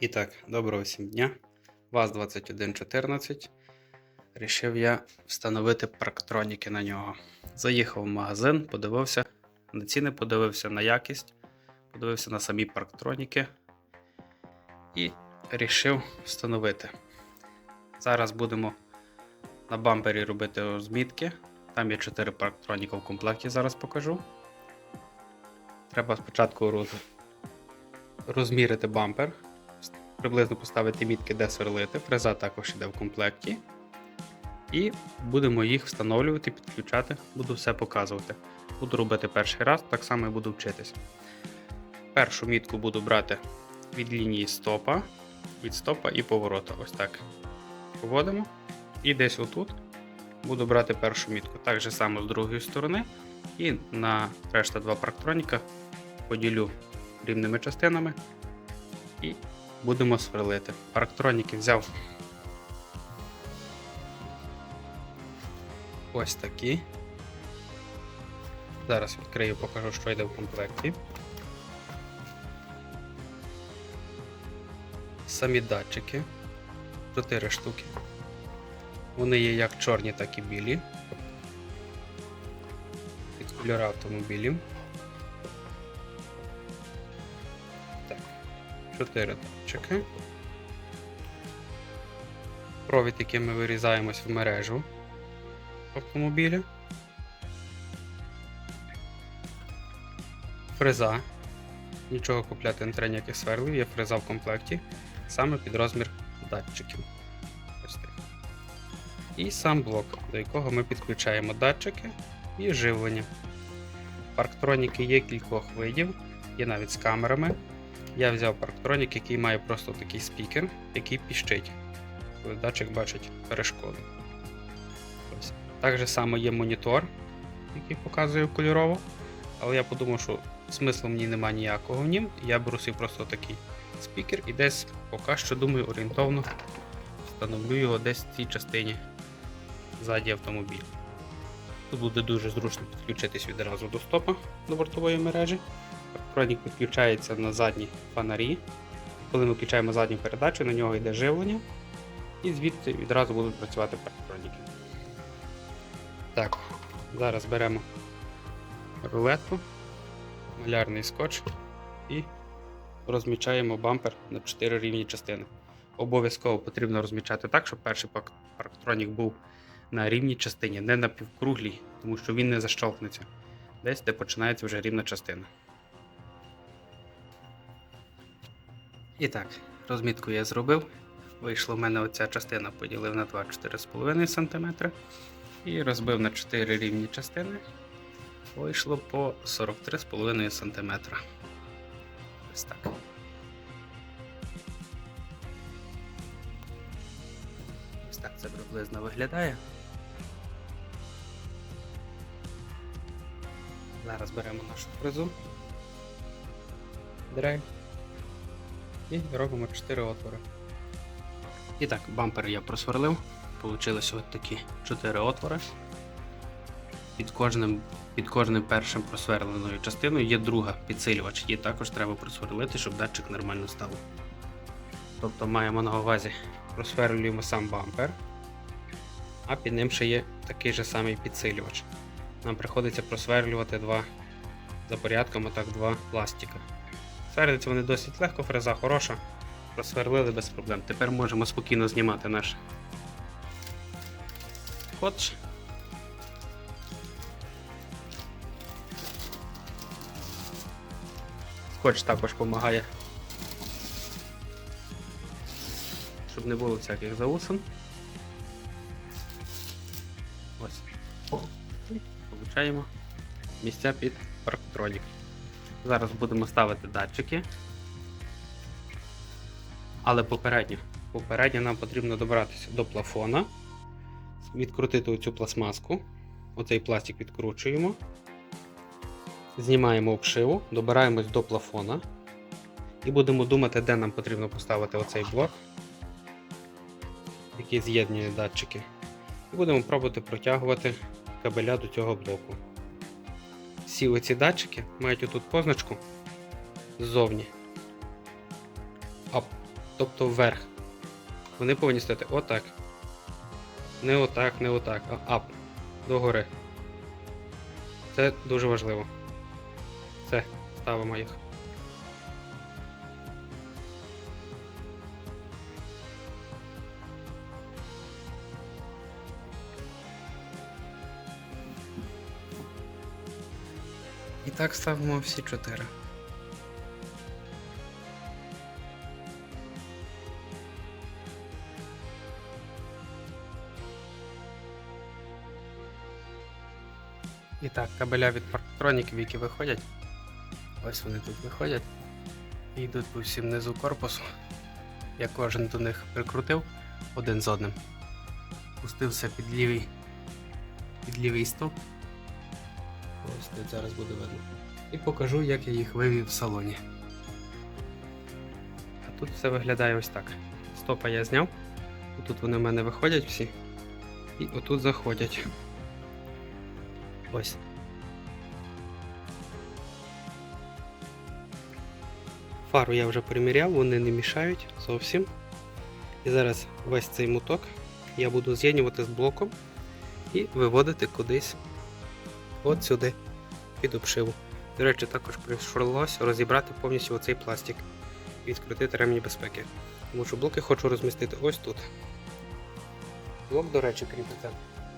І так, доброго всім дня. ВАЗ-2114. Рішив я встановити парктроніки на нього. Заїхав в магазин, подивився на ціни, подивився на якість, подивився на самі парктроніки і рішив встановити. Зараз будемо на бампері робити розмітки. Там є 4 парктроніка в комплекті, зараз покажу. Треба спочатку роз... розмірити бампер, приблизно поставити мітки, де сверлити. Фреза також йде в комплекті. І будемо їх встановлювати, підключати, буду все показувати. Буду робити перший раз, так само і буду вчитись. Першу мітку буду брати від лінії стопа, від стопа і поворота. Ось так. Поводимо. І десь отут буду брати першу мітку. Так же само з другої сторони. І на решта два парктроніка поділю рівними частинами і будемо сверлити. Парктроніки взяв ось такі. Зараз відкрию, покажу, що йде в комплекті. Самі датчики. 4 штуки. Вони є як чорні, так і білі. Під кольори автомобілів. Так. 4 датчики. Провід, яким ми вирізаємось в мережу автомобіля. Фреза. Нічого купляти не треба ніяких сверлів, є фреза в комплекті, саме під розмір датчиків. І сам блок, до якого ми підключаємо датчики і живлення. Парктроніки є кількох видів, є навіть з камерами. Я взяв парктронік, який має просто такий спікер, який піщить, датчик бачить перешкоду. Ось. Так само є монітор, який показує кольорово. Але я подумав, що смислу мені немає ніякого в нім. Я беру собі просто такий спікер і десь поки що думаю орієнтовно встановлю його десь в цій частині ззаді автомобіля. Тут буде дуже зручно підключитись відразу до стопа до бортової мережі. Парктронік підключається на задні фонарі. Коли ми включаємо задню передачу, на нього йде живлення, і звідси відразу будуть працювати парктроніки. Так, зараз беремо рулетку, малярний скотч і розмічаємо бампер на 4 рівні частини. Обов'язково потрібно розмічати так, щоб перший парктронік був на рівній частині, не на півкруглій, тому що він не защолкнеться. Десь, де починається вже рівна частина. І так, розмітку я зробив. Вийшла в мене оця частина, поділив на 2 4,5 см і розбив на 4 рівні частини. Вийшло по 43,5 см. Ось так. Ось так це приблизно виглядає. Зараз беремо нашу фрезу. Дрель. І робимо 4 отвори. І так, бампер я просверлив. Получилось ось такі 4 отвори. Під кожним, під кожним першим просверленою частиною є друга підсилювач. Її також треба просверлити, щоб датчик нормально став. Тобто маємо на увазі просверлюємо сам бампер, а під ним ще є такий же самий підсилювач. Нам приходиться просверлювати два за порядком, отак два пластика. Сверлюються вони досить легко, фреза хороша. Просверлили без проблем. Тепер можемо спокійно знімати наш скотч. Скотч також допомагає, щоб не було всяких заусин. Ось. Получаємо місця під парктронік. Зараз будемо ставити датчики. Але попередньо. Попередньо нам потрібно добратися до плафона, відкрутити оцю пластмаску. Оцей пластик відкручуємо. Знімаємо обшиву, добираємось до плафона і будемо думати, де нам потрібно поставити оцей блок, який з'єднує датчики. І будемо пробувати протягувати кабеля до цього блоку. Всі оці датчики мають отут позначку ззовні. А тобто вверх. Вони повинні стояти отак. Не отак, не отак, а ап. Догори. Це дуже важливо. Все, ставимо їх. Так ставимо всі чотири. І так, кабеля від парктроніків, які виходять. Ось вони тут виходять. І йдуть по всім низу корпусу. Я кожен до них прикрутив один з одним. Пустився під лівий, під лівий стовп. Ось тут зараз буде видно. І покажу, як я їх вивів в салоні. А тут все виглядає ось так. Стопа я зняв. Тут вони в мене виходять всі. І отут заходять. Ось. Фару я вже приміряв, вони не мішають зовсім. І зараз весь цей моток я буду з'єднувати з блоком і виводити кудись от сюди під обшиву. До речі, також прийшлося розібрати повністю оцей пластик і відкрутити ремні безпеки. Тому що блоки хочу розмістити ось тут. Блок, до речі, кріпиться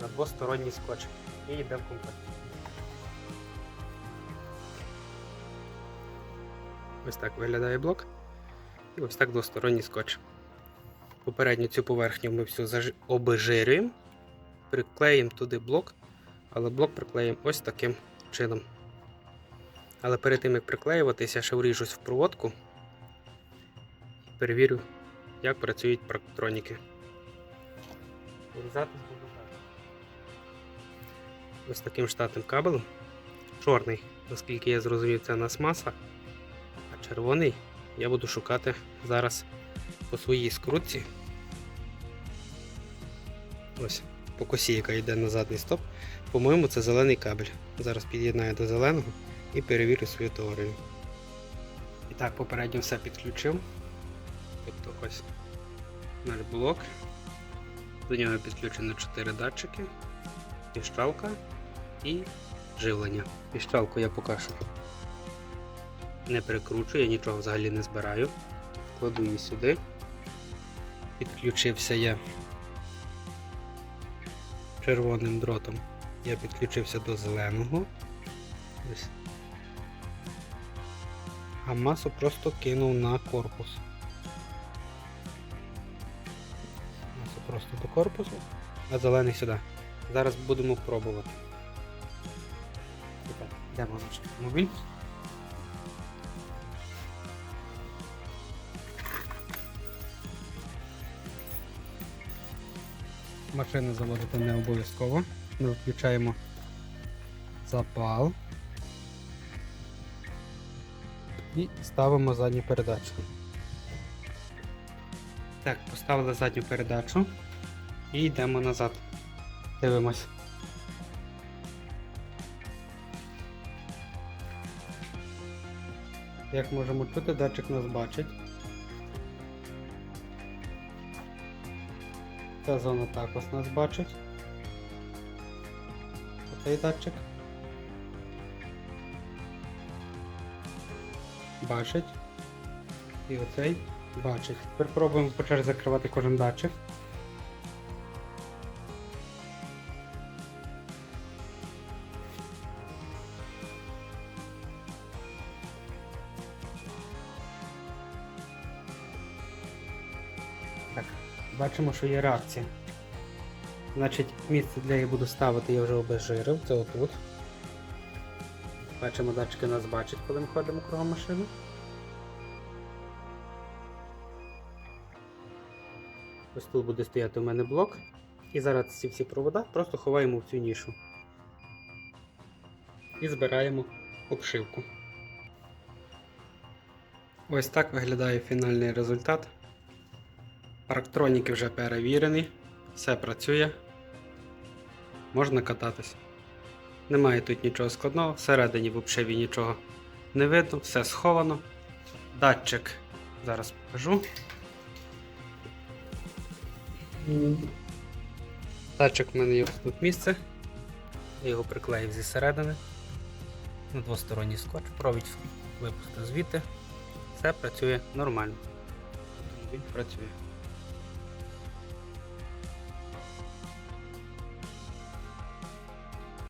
на двосторонній скотч і йде в комплект. Ось так виглядає блок. І ось так двосторонній скотч. Попередню цю поверхню ми всю заж... приклеїмо туди блок, але блок приклеїмо ось таким чином. Але перед тим як приклеюватися, я ще вріжусь в проводку і перевірю, як працюють парктроніки. Вирізати буду. Ось таким штатним кабелем. Чорний, наскільки я зрозумів, це у нас маса. А червоний я буду шукати зараз по своїй скрутці. Ось, по косі, яка йде на задній стоп. По-моєму, це зелений кабель. Зараз під'єднаю до зеленого і перевірю свою теорію. І так, попередньо все підключив. Тобто ось наш блок. До нього підключено 4 датчики, піщалка і живлення. Піщалку я поки що не перекручую, я нічого взагалі не збираю. Кладу її сюди. Підключився я червоним дротом. Я підключився до зеленого. Ось. А масу просто кинув на корпус. Масу просто до корпусу, а зелений сюди. Зараз будемо пробувати. Так, йдемо наш автомобіль. Машину заводити не обов'язково. Ми включаємо запал і ставимо задню передачу. Так, поставили задню передачу і йдемо назад. Дивимось. Як можемо чути, датчик нас бачить. Ця зона також нас бачить. Оцей датчик. Бачить. І оцей бачить. Тепер пробуємо по черзі закривати кожен датчик. Так, бачимо, що є реакція. Значить, місце, де я буду ставити, я вже обезжирив, це отут. Бачимо, датчики нас бачать, коли ми ходимо кругом машини. Ось тут буде стояти у мене блок. І зараз ці всі провода просто ховаємо в цю нішу. І збираємо обшивку. Ось так виглядає фінальний результат. Парктроніки вже перевірені, все працює. Можна кататись. Немає тут нічого складного, всередині в обшиві нічого не видно, все сховано. Датчик зараз покажу. Датчик в мене є тут місце. Я його приклеїв зі середини. На двосторонній скотч, провід випустив звідти. Все працює нормально. Він працює.